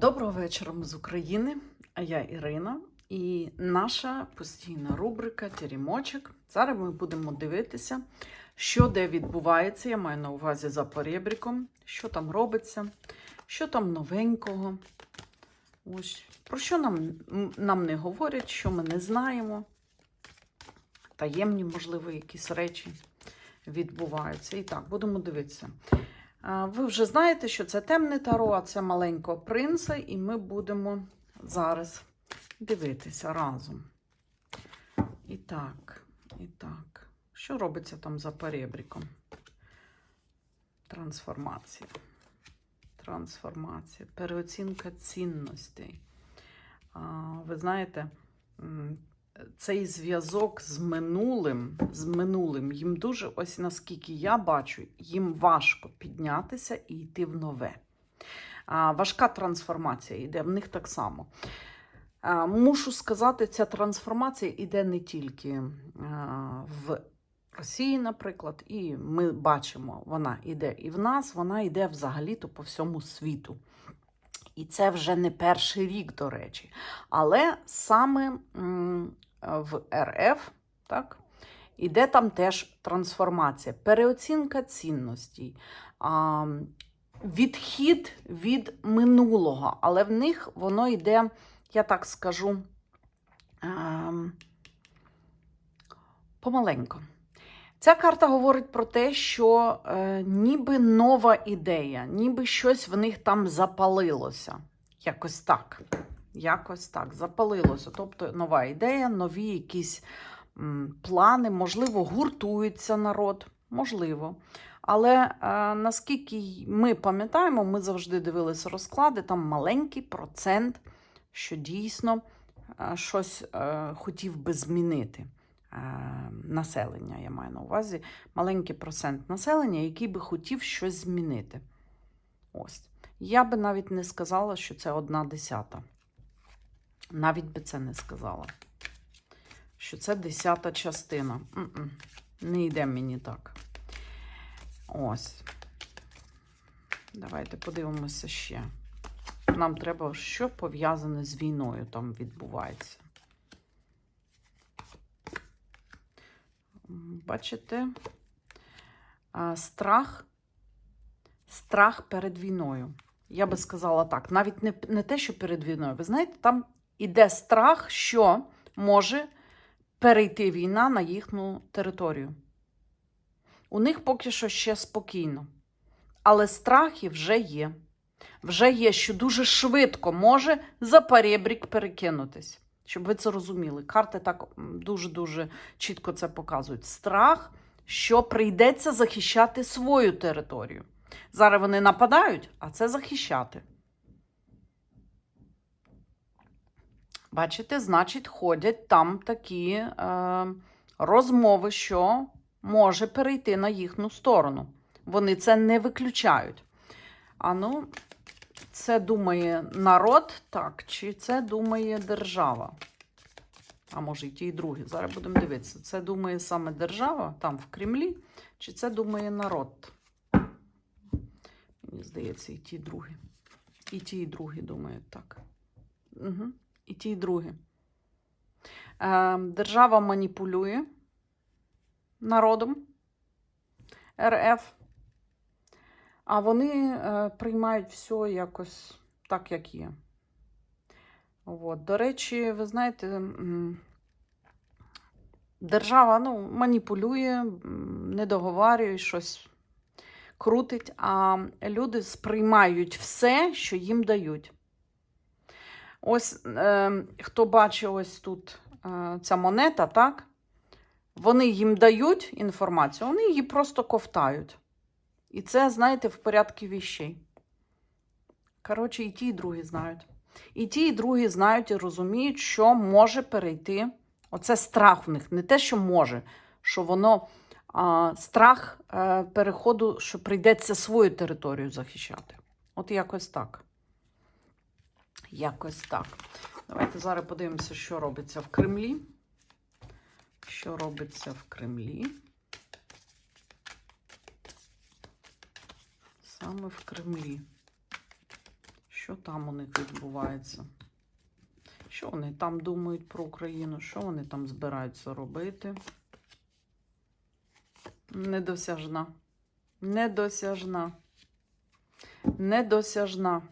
Доброго вечора з України. А я Ірина. І наша постійна рубрика Тірімочок. Зараз ми будемо дивитися, що де відбувається. Я маю на увазі за перебріком, що там робиться, що там новенького. Ось про що нам, нам не говорять, що ми не знаємо. Таємні, можливо, якісь речі відбуваються. І так, будемо дивитися. Ви вже знаєте, що це темне таро, а це маленького принца, і ми будемо зараз дивитися разом. І так, і так. Що робиться там за перебріком? Трансформація. Трансформація, переоцінка цінностей. Ви знаєте, цей зв'язок з минулим, з минулим, їм дуже, ось наскільки я бачу, їм важко піднятися і йти в нове. А, важка трансформація йде, в них так само. А, мушу сказати, ця трансформація йде не тільки а, в Росії, наприклад, і ми бачимо, вона йде і в нас, вона йде взагалі-то по всьому світу. І це вже не перший рік, до речі. Але саме в РФ, так, іде там теж трансформація, переоцінка цінностей, відхід від минулого. Але в них воно йде, я так скажу, помаленько. Ця карта говорить про те, що е, ніби нова ідея, ніби щось в них там запалилося. Якось так. Якось так, запалилося. Тобто нова ідея, нові якісь м, плани, можливо, гуртується народ, можливо. Але е, наскільки ми пам'ятаємо, ми завжди дивилися розклади, там маленький процент, що дійсно е, щось е, хотів би змінити е, населення, я маю на увазі, маленький процент населення, який би хотів щось змінити. Ось. Я би навіть не сказала, що це одна десята. Навіть би це не сказала. Що це десята частина. М-м. Не йде мені так. Ось. Давайте подивимося ще. Нам треба, що пов'язане з війною там відбувається. Бачите? Страх. Страх перед війною. Я би сказала так, навіть не, не те, що перед війною. Ви знаєте, там іде страх, що може перейти війна на їхню територію. У них поки що ще спокійно. Але страхи вже є. Вже є, що дуже швидко може за перебрік перекинутись. Щоб ви це розуміли. Карти так дуже-дуже чітко це показують. Страх, що прийдеться захищати свою територію. Зараз вони нападають, а це захищати. Бачите, значить, ходять там такі е, розмови, що може перейти на їхню сторону. Вони це не виключають. А ну, це думає народ, так, чи це думає держава? А може і ті, і другі. Зараз будемо дивитися. Це думає саме держава там в Кремлі, чи це думає народ? Мені здається, і ті, і другі. І ті, і другі думають так. Угу. І ті, і другі. Е, держава маніпулює народом РФ, а вони е, приймають все якось так, як є. От. До речі, ви знаєте, держава ну, маніпулює, не договарює щось крутить, а люди сприймають все, що їм дають. Ось е, хто бачить ось тут е, ця монета, так? Вони їм дають інформацію, вони її просто ковтають. І це, знаєте, в порядку віщей. Коротше, і ті, і другі знають. І ті, і другі знають і розуміють, що може перейти. Оце страх в них. Не те, що може, що воно а, страх е, переходу, що прийдеться свою територію захищати. От якось так. Якось так. Давайте зараз подивимося, що робиться в Кремлі. Що робиться в Кремлі? Саме в Кремлі. Що там у них відбувається? Що вони там думають про Україну? Що вони там збираються робити? Недосяжна. Недосяжна. Недосяжна.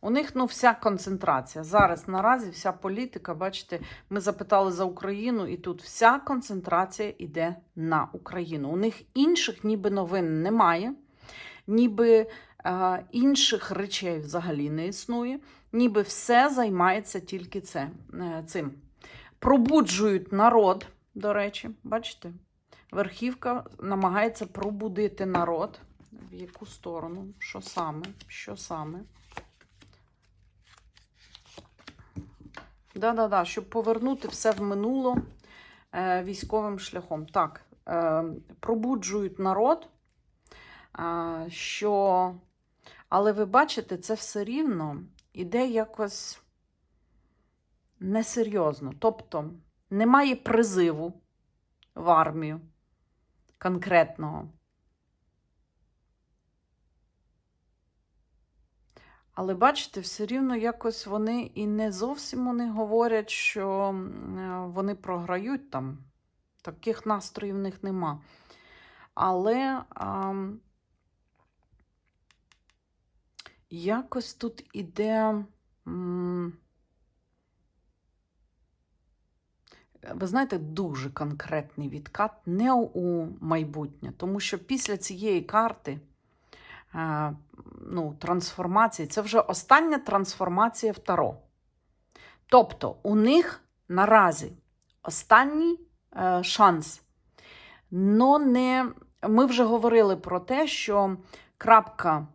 У них ну, вся концентрація. Зараз наразі вся політика, бачите, ми запитали за Україну, і тут вся концентрація йде на Україну. У них інших ніби новин немає, ніби е, інших речей взагалі не існує, ніби все займається тільки це, е, цим. Пробуджують народ, до речі, бачите? Верхівка намагається пробудити народ. В яку сторону? Що саме? Що саме? Да-да-да, щоб повернути все в минуло е, військовим шляхом. Так, е, пробуджують народ, е, що. Але ви бачите, це все рівно іде якось несерйозно. Тобто немає призиву в армію конкретного. Але бачите, все рівно якось вони і не зовсім вони говорять, що е, вони програють там. Таких настроїв в них нема. Але а, якось тут іде. Ви знаєте, дуже конкретний відкат не у майбутнє, тому що після цієї карти ну, трансформації, це вже остання трансформація в Таро. Тобто у них наразі останній е, шанс. Но не, ми вже говорили про те, що крапка,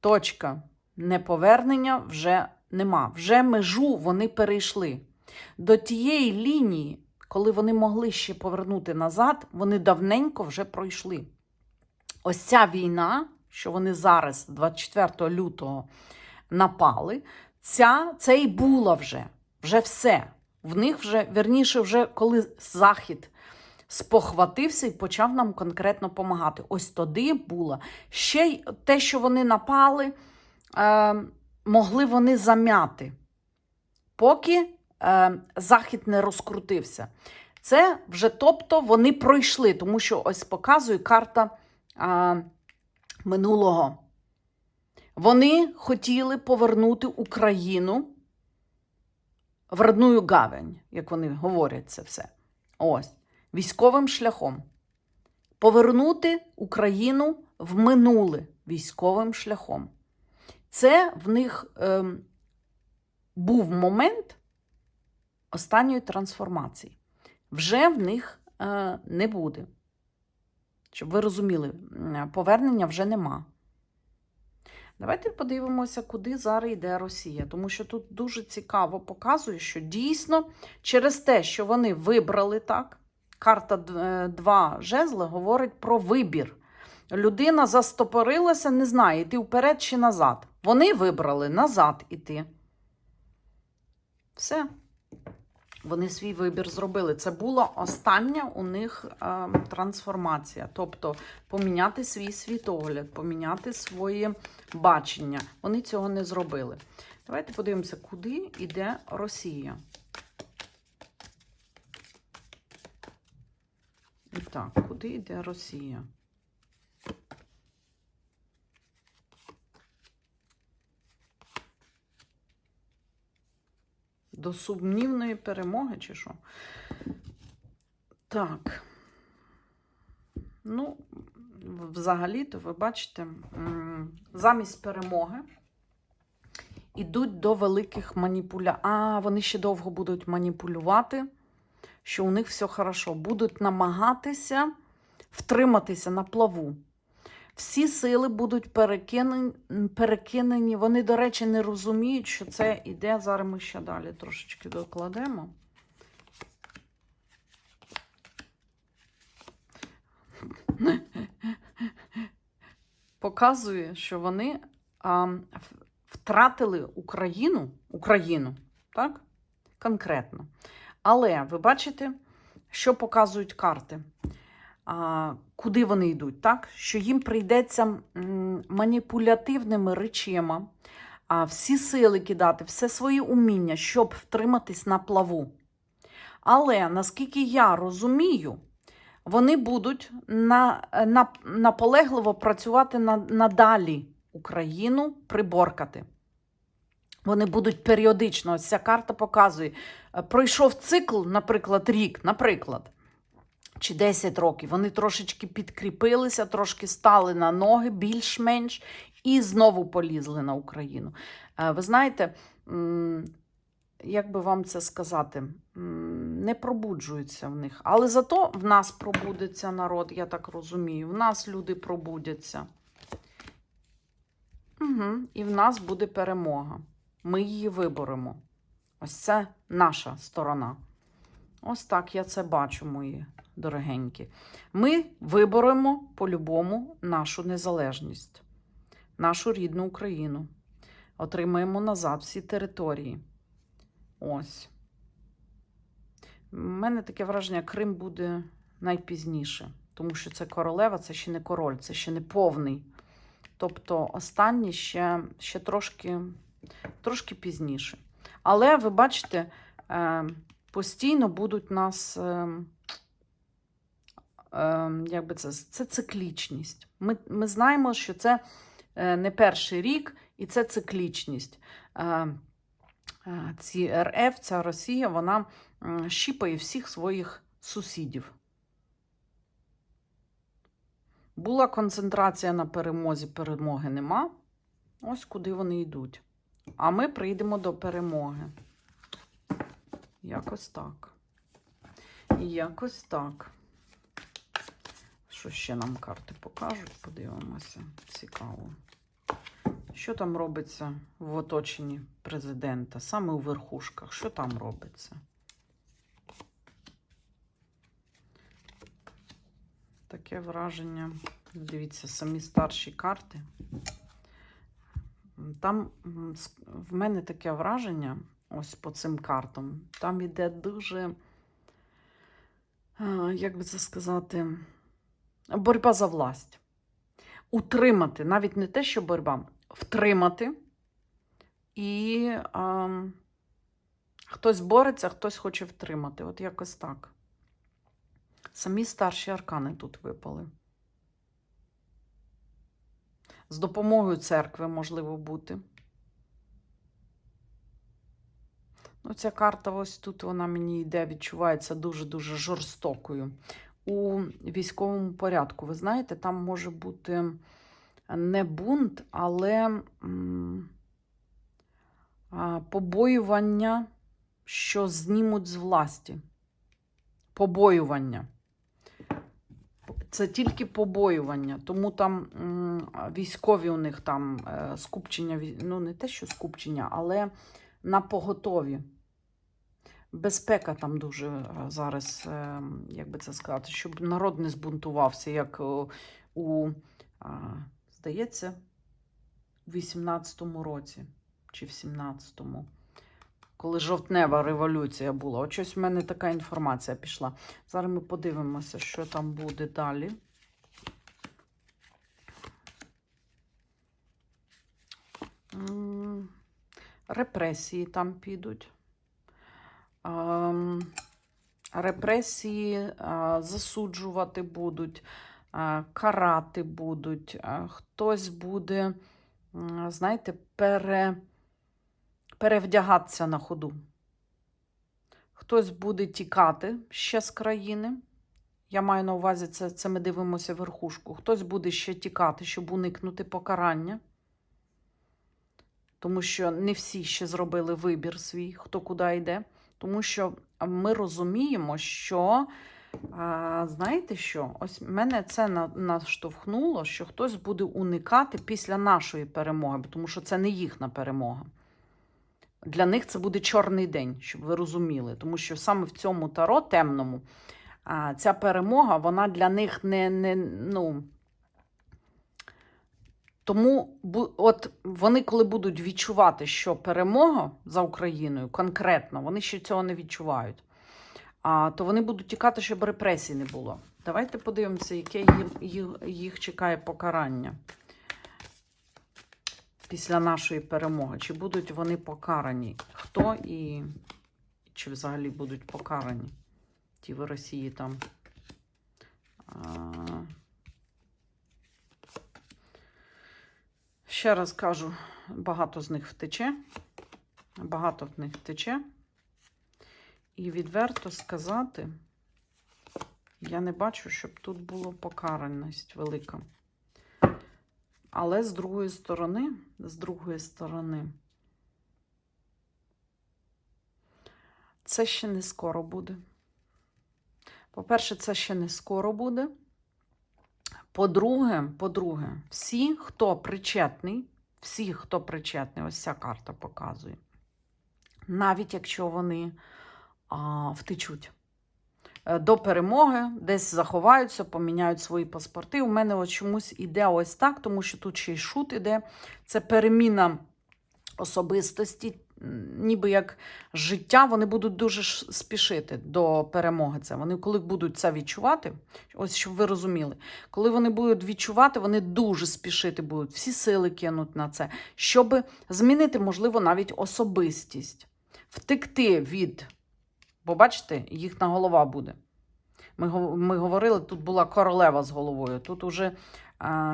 точка неповернення вже нема. Вже межу вони перейшли. До тієї лінії, коли вони могли ще повернути назад, вони давненько вже пройшли. Ось ця війна, що вони зараз, 24 лютого, напали, ця, це і була вже. Вже все. В них вже, верніше, вже коли Захід спохватився і почав нам конкретно допомагати. Ось тоді було. Ще й те, що вони напали, е, могли вони зам'яти, поки е, Захід не розкрутився. Це вже, тобто, вони пройшли, тому що ось показує карта е, минулого. Вони хотіли повернути Україну в родную гавань, як вони говорять це все. Ось, військовим шляхом. Повернути Україну в минуле військовим шляхом. Це в них ем, був момент останньої трансформації. Вже в них е, не буде. Щоб ви розуміли, повернення вже нема. Давайте подивимося, куди зараз йде Росія. Тому що тут дуже цікаво показує, що дійсно через те, що вони вибрали так, карта 2 жезли говорить про вибір. Людина застопорилася, не знає, йти вперед чи назад. Вони вибрали назад іти. Все. Вони свій вибір зробили. Це була остання у них е, трансформація. Тобто поміняти свій світогляд, поміняти своє бачення. Вони цього не зробили. Давайте подивимося, куди йде Росія. І так, куди йде Росія? До сумнівної перемоги, чи що? Так. Ну, взагалі-то, ви бачите, замість перемоги ідуть до великих маніпуля. А, вони ще довго будуть маніпулювати, що у них все хорошо. Будуть намагатися втриматися на плаву. Всі сили будуть перекинені. Вони, до речі, не розуміють, що це іде. Зараз ми ще далі трошечки докладемо. Показує, що вони а, втратили Україну, Україну, так? Конкретно. Але ви бачите, що показують карти? Куди вони йдуть, так? Що їм прийдеться маніпулятивними речима всі сили кидати, все свої уміння, щоб втриматись на плаву. Але наскільки я розумію, вони будуть на, на, наполегливо працювати на, надалі Україну приборкати. Вони будуть періодично. Ось ця карта показує. е, Пройшов цикл, наприклад, рік, наприклад, чи 10 років. Вони трошечки підкріпилися, трошки стали на ноги більш-менш і знову полізли на Україну. Е, Ви знаєте, як би вам це сказати, не пробуджуються в них. Але зато в нас пробудеться народ, я так розумію. В нас люди пробудяться. Угу. І в нас буде перемога. Ми її виборемо. Ось це наша сторона. Ось так я це бачу, мої дорогенькі. Ми виборемо по-любому нашу незалежність, нашу рідну Україну. Отримаємо назад всі території. Ось. У мене таке враження, Крим буде найпізніше, тому що це королева, це ще не король, це ще не повний. Тобто останній ще, ще трошки, трошки пізніше. Але ви бачите, е, постійно будуть нас. Е, е, як би це, це циклічність. Ми, ми знаємо, що це е, не перший рік, і це циклічність. Е, е, ці РФ, ця Росія, вона щіпає всіх своїх сусідів. Була концентрація на перемозі, перемоги нема. Ось куди вони йдуть. А ми прийдемо до перемоги. Якось так. І якось так. Що ще нам карти покажуть? Подивимося. Цікаво. Що там робиться в оточенні президента, саме у верхушках? Що там робиться? Таке враження. Дивіться, самі старші карти. Там в мене таке враження, ось по цим картам. Там іде дуже, як би це сказати, боротьба за власть. Утримати, навіть не те, що боротьба, втримати. І а, хтось бореться, хтось хоче втримати. От якось так. Самі старші аркани тут випали. З допомогою церкви можливо бути. Ну, ця карта ось тут вона мені йде, відчувається дуже-дуже жорстокою. У військовому порядку, ви знаєте, там може бути не бунт, але побоювання, що знімуть з власті. Побоювання. Це тільки побоювання, тому там військові у них там е, скупчення, ну не те, що скупчення, але на поготові. Безпека там дуже е, зараз, е, як би це сказати, щоб народ не збунтувався, як е, у, здається, у 18-му році чи в 17-му, коли жовтнева революція була. От щось в мене така інформація пішла. Зараз ми подивимося, що там буде далі. Репресії там підуть. Ем, Репресії а, засуджувати будуть, а, карати будуть. а, Хтось буде, знаєте, пере, перевдягатися на ходу. Хтось буде тікати ще з країни. Я маю на увазі, це, це ми дивимося верхушку. Хтось буде ще тікати, щоб уникнути покарання. Тому що не всі ще зробили вибір свій, хто куди йде. Тому що ми розуміємо, що, а, знаєте що, ось мене це наштовхнуло, що хтось буде уникати після нашої перемоги, тому що це не їхня перемога. Для них це буде чорний день, щоб ви розуміли. Тому що саме в цьому таро темному ця перемога, вона для них не, не ну. Тому от вони, коли будуть відчувати, що перемога за Україною конкретно, вони ще цього не відчувають. А, то вони будуть тікати, щоб репресій не було. Давайте подивимося, яке їм, їх, їх чекає покарання. після нашої перемоги? Чи будуть вони покарані? Хто і чи взагалі будуть покарані? Ті в Росії там. А... Ще раз кажу, багато з них втече. Багато в них втече. І відверто сказати, я не бачу, щоб тут була покараність велика. Але з другої сторони, з другої сторони, це ще не скоро буде. По-перше, це ще не скоро буде. По-друге, по-друге, всі, хто причетний, всі, хто причетний, ось ця карта показує. Навіть якщо вони а, втечуть е, до перемоги, десь заховаються, поміняють свої паспорти. У мене от чомусь іде ось так, тому що тут ще й шут іде. Це переміна особистості, ніби як життя, вони будуть дуже спішити до перемоги. Це вони, коли будуть це відчувати, ось щоб ви розуміли, коли вони будуть відчувати, вони дуже спішити будуть, всі сили кинуть на це, щоб змінити, можливо, навіть особистість, втекти від. Бо бачите, їхня голова буде. Ми, ми говорили, тут була королева з головою, тут уже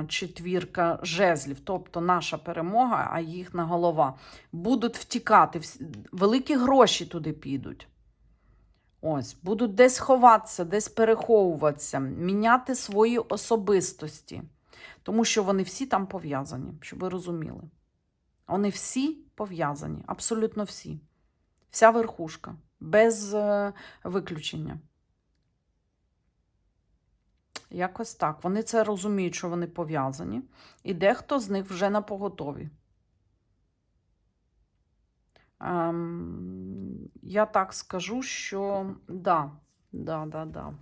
четвірка жезлів, тобто наша перемога, а їхня голова. Будуть втікати, великі гроші туди підуть. Ось, будуть десь ховатися, десь переховуватися, міняти свої особистості. Тому що вони всі там пов'язані, щоб ви розуміли. Вони всі пов'язані, абсолютно всі. Вся верхушка, без е, виключення. Якось так. Вони це розуміють, що вони пов'язані, і дехто з них вже на поготові. Ем, я так скажу, що да, да, да, да.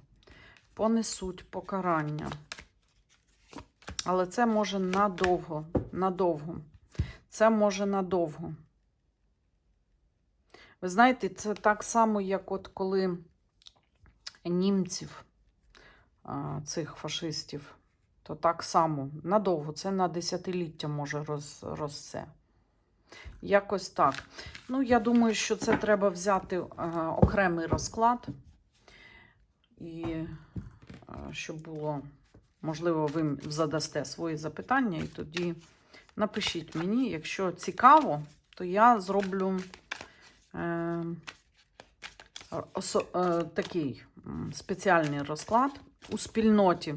Понесуть покарання. Але це може надовго, надовго. Це може надовго. Ви знаєте, це так само, як от коли німців, цих фашистів, то так само надовго, це на десятиліття може роз, розце. Якось так. Ну, я думаю, що це треба взяти окремий розклад. І щоб було, можливо, ви задасте свої запитання, і тоді напишіть мені, якщо цікаво, то я зроблю е, осо, е, такий спеціальний розклад у спільноті.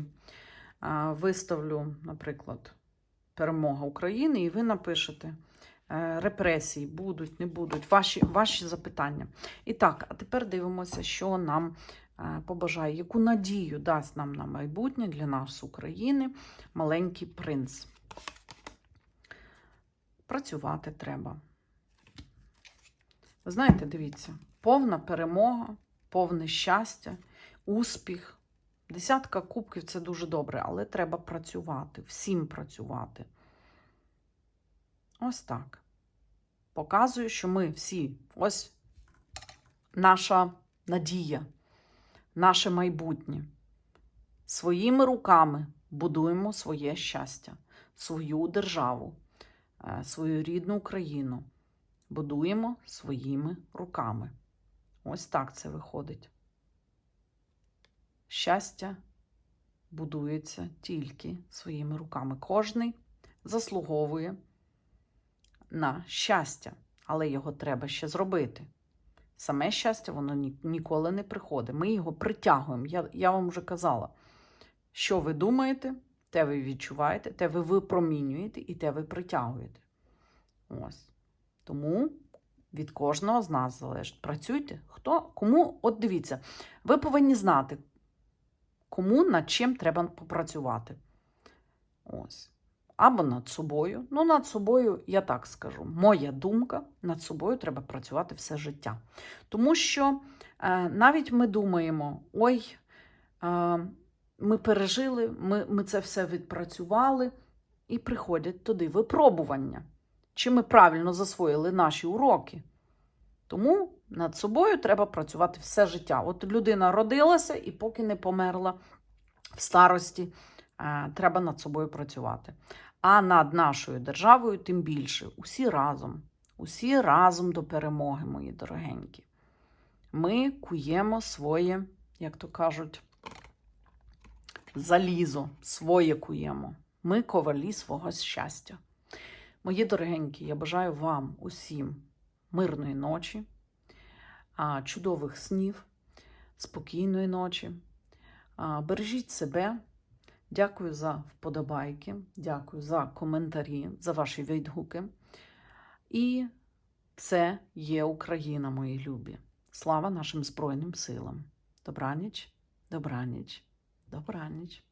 Виставлю, наприклад, перемога України, і ви напишете е, репресії, будуть, не будуть, ваші, ваші запитання. І так, а тепер дивимося, що нам е, побажає, яку надію дасть нам на майбутнє для нас, України, маленький принц. Працювати треба. Знаєте, дивіться, повна перемога, повне щастя, успіх. Десятка кубків це дуже добре, але треба працювати, всім працювати. Ось так. Показую, що ми всі, ось наша надія, наше майбутнє. Своїми руками будуємо своє щастя, свою державу, е, свою рідну Україну. Будуємо своїми руками. Ось так це виходить. Щастя будується тільки своїми руками. Кожний заслуговує на щастя, але його треба ще зробити. Саме щастя, воно ні- ніколи не приходить. Ми його притягуємо. Я, я вам вже казала, що ви думаєте, те ви відчуваєте, те ви випромінюєте і те ви притягуєте. Ось. Тому від кожного з нас залежить. Працюйте. Хто, кому, от дивіться, ви повинні знати, кому над чим треба попрацювати. Ось. Або над собою. Ну, над собою, я так скажу, моя думка, над собою треба працювати все життя. Тому що е, навіть ми думаємо, ой, е, ми пережили, ми, ми це все відпрацювали, і приходять туди випробування. Чи ми правильно засвоїли наші уроки? Тому над собою треба працювати все життя. От людина родилася і поки не померла в старості, е, треба над собою працювати. а над нашою державою тим більше. Усі разом, усі разом до перемоги, мої дорогенькі. Ми куємо своє, як то кажуть, залізо, своє куємо. Ми ковалі свого щастя. Мої дорогенькі, я бажаю вам усім мирної ночі, чудових снів, спокійної ночі. Бережіть себе. Дякую за вподобайки, дякую за коментарі, за ваші відгуки. І це є Україна, мої любі. Слава нашим Збройним силам. Добраніч, добраніч, добраніч.